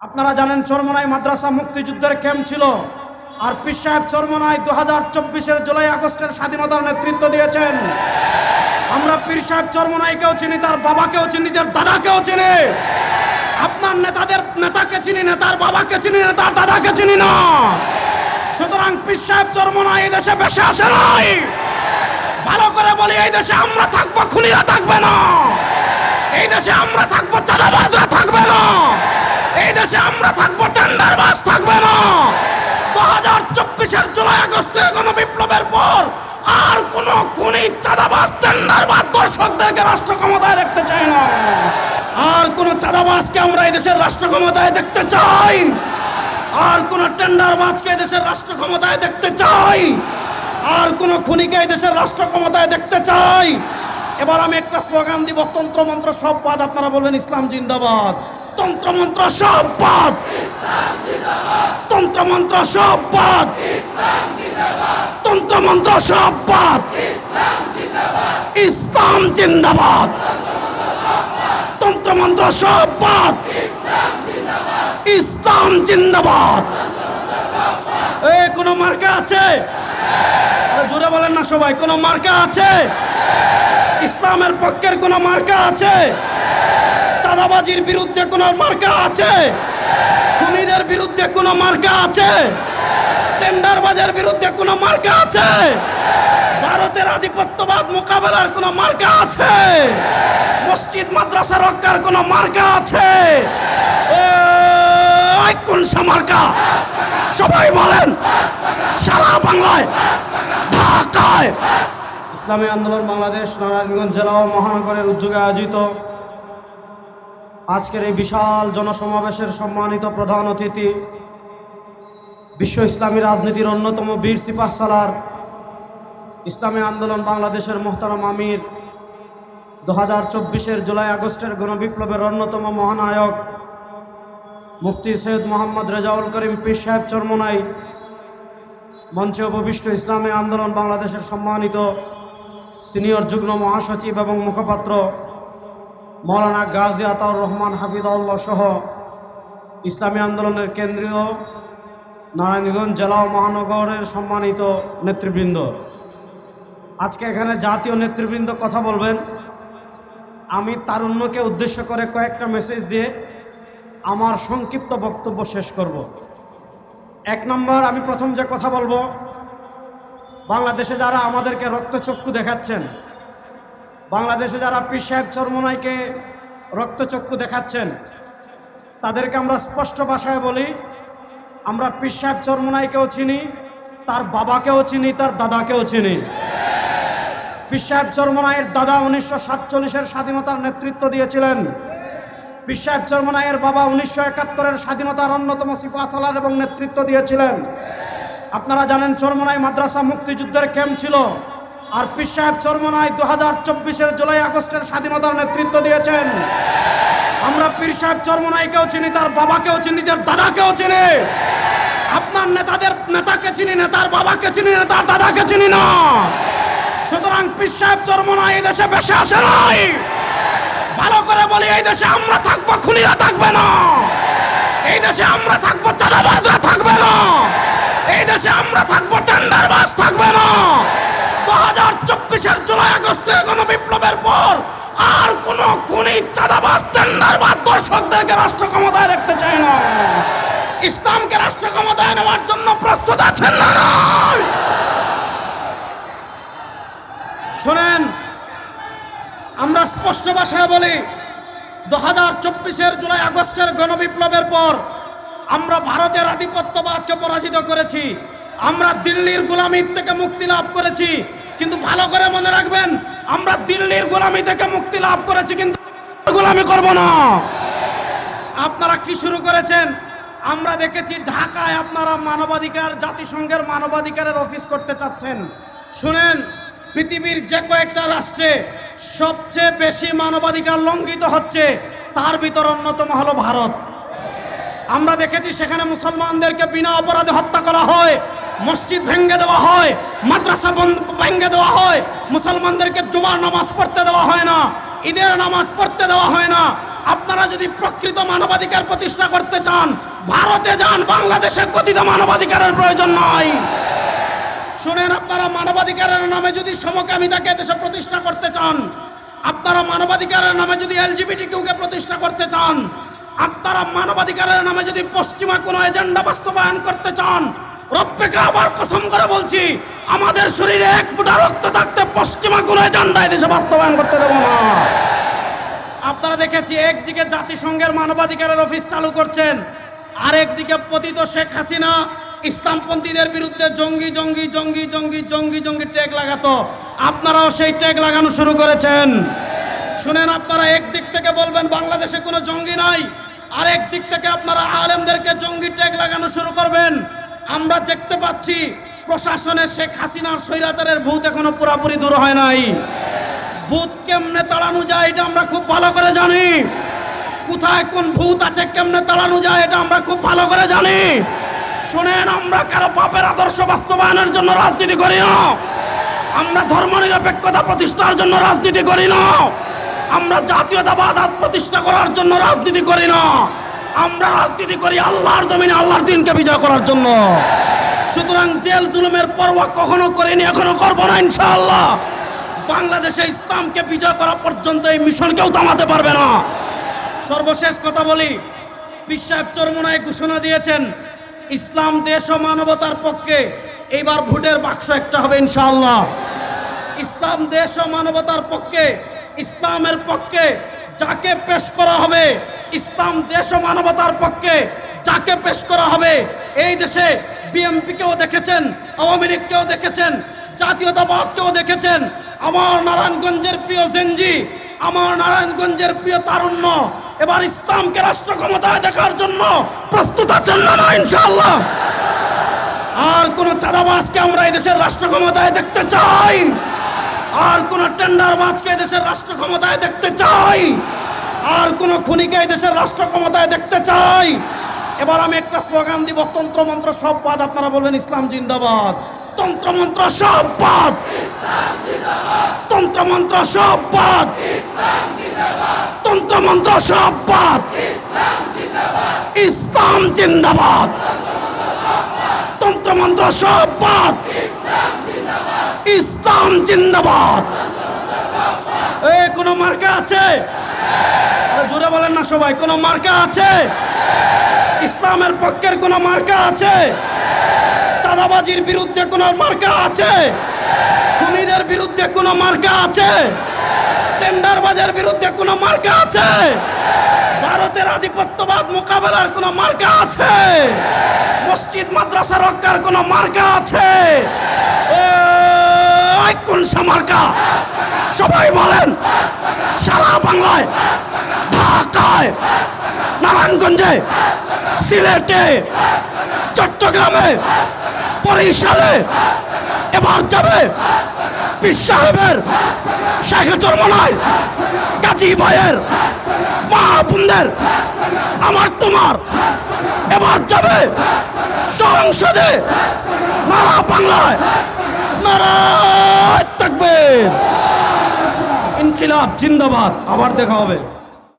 আপনারা জানেন চরমনায় মাদ্রাসা মুক্তিযুদ্ধের ক্যাম্প ছিল, আর পীর সাহেব চরমনায় দু হাজার চব্বিশের জুলাই আগস্টের স্বাধীনতার নেতৃত্ব দিয়েছেন। আমরা পীর সাহেব চরমনাইকেও চিনি, তার বাবাকেও চিনি, তার দাদাকেও চিনি। আপনার নেতাদের নেতাকে চিনি না, তার বাবাকে চিনি না, তার দাদাকে চিনি না। সুতরাং পীর সাহেব চরমনাই এই দেশে বেশি আসে নাই। ভালো করে বলি, এই দেশে আমরা থাকব, খুনিরা থাকবে না। এই দেশে আমরা থাকব, চাঁদাবাজরা থাকবে না। এই দেশে আমরা থাকব টেন্ডারবাজ থাকবে না। দু হাজার চব্বিশের জুলাই আগস্টে কোনো বিপ্লবের পর আর কোন খুনি চাঁদাবাজ টেন্ডারবাজ দর্শকদেরকে রাষ্ট্র ক্ষমতায় দেখতে চাই না। আর কোন চাঁদাবাজকে আমরা এই দেশের রাষ্ট্র ক্ষমতায় দেখতে চাই। আর কোন টেন্ডারবাজকে এই দেশের রাষ্ট্র ক্ষমতায় দেখতে চাই। আর কোন খুনিকে এই দেশের রাষ্ট্র ক্ষমতায় দেখতে চাই। এবার আমি একটা স্লোগান দিব, তন্ত্রমন্ত্র সব বাদ, আপনারা বলবেন ইসলাম জিন্দাবাদ। তন্ত্রমন্ত্র সব বাদ। তন্ত্রমন্ত্র সব বাদ। তন্ত্রমন্ত্র সব বাদ। ইসলাম জিন্দাবাদ। তন্ত্রমন্ত্র সব বাদ। ইসলাম জিন্দাবাদ। এ, কোনো মার্কা আছে? জোরে বলেন না সবাই, কোনো মার্কা আছে? ইসলামের পক্ষের কোনো মার্কা আছে? চাঁদাবাজির বিরুদ্ধে কোনো মার্কা আছে? খুনিদের বিরুদ্ধে কোনো মার্কা আছে? টেন্ডারবাজের বিরুদ্ধে কোনো মার্কা আছে? ভারতের আধিপত্যবাদ মোকাবেলার কোনো মার্কা আছে? মসজিদ, মাদ্রাসা রক্ষার কোনো মার্কা আছে? কোন মার্কা? সবাই বলেন, সারা বাংলায়, ঢাকায়। ইসলামী আন্দোলন বাংলাদেশ, নারায়ণগঞ্জ জেলা ও মহানগরের উদ্যোগে আয়োজিত আজকের এই বিশাল জনসমাবেশের সম্মানিত প্রধান অতিথি, বিশ্ব ইসলামী রাজনীতির অন্যতম বীর সিপাহ সালার ইসলামী আন্দোলন বাংলাদেশের মোহতারাম আমির, দু হাজার চব্বিশের জুলাই আগস্টের গণবিপ্লবের অন্যতম মহানায়ক মুফতি সৈয়দ মোহাম্মদ রেজাউল করিম পীর সাহেব চর্মনাই, মঞ্চে উপবিষ্ট ইসলামী আন্দোলন বাংলাদেশের সম্মানিত সিনিয়র যুগ্ম মহাসচিব এবং মুখপাত্র মৌলানা গাজী আতাউর রহমান হাফিজাউল্লাহ সহ ইসলামী আন্দোলনের কেন্দ্রীয় নারায়ণগঞ্জ জেলা ও মহানগরের সম্মানিত নেতৃবৃন্দ। আজকে এখানে জাতীয় নেতৃবৃন্দ কথা বলবেন। আমি তারুণ্যকে উদ্দেশ্য করে কয়েকটা মেসেজ দিয়ে আমার সংক্ষিপ্ত বক্তব্য শেষ করব। এক নম্বর, আমি প্রথম যে কথা বলব, বাংলাদেশে যারা আমাদেরকে রক্তচক্ষু দেখাচ্ছেন বাংলাদেশে যারা পীর সাহেব চরমনাইকে রক্তচক্ষু দেখাচ্ছেন, তাদেরকে আমরা স্পষ্ট ভাষায় বলি, আমরা পীর সাহেব চরমনাইকেও চিনি, তার বাবাকেও চিনি, তার দাদাকেও চিনি। পীর সাহেব চরমনাইয়ের দাদা উনিশশো সাতচল্লিশের স্বাধীনতার নেতৃত্ব দিয়েছিলেন। পীর সাহেব চরমনাইয়ের বাবা উনিশশো একাত্তরের স্বাধীনতার অন্যতম সিপাহসালার এবং নেতৃত্ব দিয়েছিলেন। আপনারা জানেন চরমনাই মাদ্রাসা মুক্তিযুদ্ধের ক্যাম্প ছিল। আর পীর সাহেব চরমনাই দু হাজার চব্বিশের জুলাই আগস্টের স্বাধীনতার নেতৃত্ব দিয়েছেন। আমরা পীর সাহেব চরমনাইকেও চিনি, তার বাবাকেও চিনি, তার দাদাকেও চিনি। আপনার নেতাদের নেতাকে চিনি না, তার বাবাকে চিনি না, তার দাদাকে চিনি না। সুতরাং পীর সাহেব চরমনাই এই দেশে বেশি আসে নাই। ভালো করে বলি, এই দেশে আমরা থাকব, খুনিরা থাকবে না। এই দেশে আমরা থাকব, চাঁদাবাজরা থাকবে না। এই দেশে আমরা থাকব, টেন্ডারবাজ থাকবে না। দু হাজার চব্বিশের জুলাই আগস্টে কোনো বিপ্লবের পর আর কোন খুনি চাঁদাবাজ, টেন্ডারবাজ দর্শকদেরকে রাষ্ট্র ক্ষমতায় দেখতে চাই না ইসলামকে রাষ্ট্র ক্ষমতায় নেওয়ার জন্য প্রস্তুত আছেন না? শুনেন, আমরা স্পষ্ট ভাষায় বলি দু হাজার চব্বিশের জুলাই আগস্টের গণবিপ্লবের পর আমরা ভারতের আধিপত্যবাদকে পরাজিত করেছি আমরা দিল্লির গোলামির থেকে মুক্তি লাভ করেছি, কিন্তু ভালো করে মনে রাখবেন, আমরা দিল্লির গোলামি থেকে মুক্তি লাভ করেছি, কিন্তু গোলামি করব না। আপনারা কি শুরু করেছেন? আমরা দেখেছি ঢাকায় আপনারা মানবাধিকার, জাতিসংঘের মানবাধিকারের অফিস করতে চাচ্ছেন। শুনেন, পৃথিবীর যে কয়েকটা রাষ্ট্রে সবচেয়ে বেশি মানবাধিকার লঙ্ঘিত হচ্ছে, তার ভিতর অন্যতম হলো ভারত। আমরা দেখেছি সেখানে মুসলমানদেরকে বিনা অপরাধে হত্যা করা হয়। মসজিদ ভেঙ্গে দেওয়া হয়, মাদ্রাসা বন্ধ ভেঙ্গে দেওয়া হয়, মুসলমানদেরকে জুমার নামাজ পড়তে দেওয়া হয় না, ঈদের নামাজ পড়তে দেওয়া হয় না। আপনারা যদি প্রকৃত মানবাধিকার প্রতিষ্ঠা করতে চান, ভারতে যান, বাংলাদেশে কথিত মানবাধিকারের প্রয়োজন নয় শুনেন আপনারা, মানবাধিকারের নামে যদি সমকামিতাকে দেশে প্রতিষ্ঠা করতে চান, আপনারা মানবাধিকারের নামে যদি এলজিবিটি কেউকে প্রতিষ্ঠা করতে চান, আপনারা মানবাধিকারের নামে যদি পশ্চিমা কোনো এজেন্ডা বাস্তবায়ন করতে চান রব্বেকে আবার কসম করে বলছি, আমাদের শরীরে এক ফুটা রক্ত থাকতে পশ্চিমা কোনো এজেন্ডা দেশে বাস্তবায়ন করতে দেবো না। আপনারা দেখেছি, একদিকে জাতিসংঘের মানবাধিকারের অফিস চালু করছেন, আরেকদিকে পতিত শেখ হাসিনা ইসলামপন্থীদের বিরুদ্ধে জঙ্গি জঙ্গি জঙ্গি জঙ্গি জঙ্গি জঙ্গি ট্যাগ লাগাতো। আপনারাও সেই ট্যাগ লাগানো শুরু করেছেন। শুনেন আপনারা, একদিক থেকে বলবেন, বাংলাদেশে কোনো জঙ্গি নাই আরেক দিক থেকে আপনারা আলেমদেরকে জঙ্গি ট্যাগ লাগানো শুরু করবেন। আমরা দেখতে পাচ্ছি প্রশাসনের শেখ হাসিনার স্বৈরাচারের ভূত এখনও পুরাপুরি দূর হয় নাই। ভূত কেমনে তাড়ানো যায় এটা আমরা খুব ভালো করে জানি। কোথায় কোন ভূত আছে, কেমনে তাড়ানো যায় এটা আমরা খুব ভালো করে জানি। শুনেন, আমরা কারও পাপের আদর্শ বাস্তবায়নের জন্য রাজনীতি করি না। আমরা ধর্মনিরপেক্ষতা প্রতিষ্ঠার জন্য রাজনীতি করি না। আমরা জাতীয়তাবাদ প্রতিষ্ঠা করার জন্য রাজনীতি করি না। আমরা রাজনীতি করি আল্লাহর জমিনে, আল্লাহর দিনকে বিজয় করার জন্য। সুতরাং জেল জুলুমের পরোয়া কখনো করিনি, এখনও করব না, ইনশাআল্লাহ। বাংলাদেশে ইসলামকে বিজয় করা পর্যন্ত এই মিশন কেউ থামাতে পারবে না। সর্বশেষ কথা বলি সাহেব চরমোনায় ঘোষণা দিয়েছেন, ইসলাম, দেশ ও মানবতার পক্ষে এইবার ভোটের বাক্স একটা হবে, ইনশাআল্লাহ। ইসলাম, দেশ ও মানবতার পক্ষে, ইসলামের পক্ষে যাকে পেশ করা হবে ইসলাম দেশ ও মানবতার পক্ষে যাকে পেশ করা হবে, এই দেশে বিএমপিকেও দেখেছেন, আওয়ামী লীগকেও দেখেছেন, জাতীয়তাবাদকেও দেখেছেন। আমার নারায়ণগঞ্জের প্রিয় জেনজি, আমার নারায়ণগঞ্জের প্রিয় তারুণ্য, এবার ইসলামকে রাষ্ট্র ক্ষমতায় দেখার জন্য প্রস্তুত আছেন না না ইনশাআল্লাহ। আর কোন চাঁদাবাজকে আমরা এই দেশের রাষ্ট্র ক্ষমতায় দেখতে চাই। আর কোন টেন্ডারবাজকে দেশের রাষ্ট্র ক্ষমতায় দেখতে চাই। আর কোন খুনিকে এই দেশের রাষ্ট্র ক্ষমতায় দেখতে চাই। এবার আমি একটা স্লোগান দিব, তন্ত্রমন্ত্র সব বাদ, আপনারা বলবেন ইসলাম জিন্দাবাদ। তন্ত্রমন্ত্র সব বাদ। তন্ত্রমন্ত্র সব বাদ। তন্ত্রমন্ত্র সব বাদ। ইসলাম জিন্দাবাদ। তন্ত্রমন্ত্র সব বাদ। ইসলাম জিন্দাবাদ। এ, কোনো মার্কা আছে? জোরে বলেন না সবাই, কোনো মার্কা আছে? ইসলামের পক্ষের কোনো মার্কা আছে? চাঁদাবাজির বিরুদ্ধে কোনো মার্কা আছে? খুনিদের বিরুদ্ধে কোনো মার্কা আছে? টেন্ডারবাজের বিরুদ্ধে কোনো মার্কা আছে? ভারতের আধিপত্যবাদ মোকাবেলার কোনো মার্কা আছে? মসজিদ, মাদ্রাসা রক্ষার কোনো মার্কা আছে? কোন মার্কা? সবাই বলেন, সারা বাংলায় নারায়ণগঞ্জে, সিলেটে, চট্টগ্রামে, বরিশালে, এবার যাবে পীর সাহেবের, শেখে চরমনায় গাজী ভাইয়ের, মা বোনদের, আমার তোমার। এবার যাবে সংসদে, নারা বাংলায় নারায় থাকবে। ইনকিলাব জিন্দাবাদ, আবার দেখা হবে।